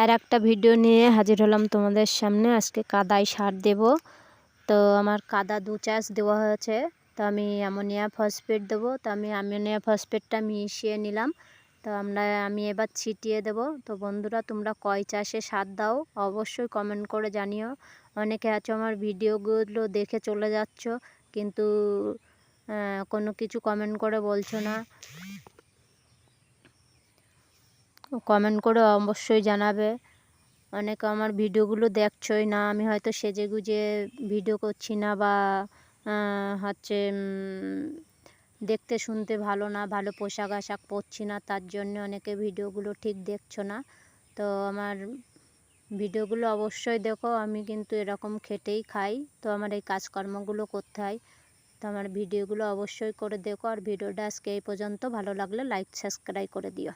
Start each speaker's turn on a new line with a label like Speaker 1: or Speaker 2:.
Speaker 1: আর একটা ভিডিও নিয়ে হাজির হলাম তোমাদের সামনে। আজকে কাদায় সার দেব। তো আমার কাদা দু চাষ দেওয়া হয়েছে। তো আমি অ্যামোনিয়া ফসফেট দেবো। তো আমি অ্যামোনিয়া ফসফেটটা মিশিয়ে নিলাম। তো আমরা, আমি এবার ছিটিয়ে দেব। তো বন্ধুরা, তোমরা কয় চাষে সার দাও অবশ্যই কমেন্ট করে জানিও। অনেকে আছো আমার ভিডিওগুলো দেখে চলে যাচ্ছ, কিন্তু কোনো কিছু কমেন্ট করে বলছো না। কমেন্ট করে অবশ্যই জানাবে। অনেকে আমার ভিডিওগুলো দেখছই না, আমি হয়তো সেজে গুজে ভিডিও করছি না বা হচ্ছে দেখতে শুনতে ভালো না, ভালো পোশাক আশাক পরছি না, তার জন্য অনেকে ভিডিওগুলো ঠিক দেখছ না। তো আমার ভিডিওগুলো অবশ্যই দেখো, আমি কিন্তু এরকম খেটেই খাই, তো আমার এই কাজকর্মগুলো করতে হয়। তো আমার ভিডিওগুলো অবশ্যই করে দেখো, আর ভিডিওটা আজকে এই পর্যন্ত। ভালো লাগলে লাইক সাবস্ক্রাইব করে দিও।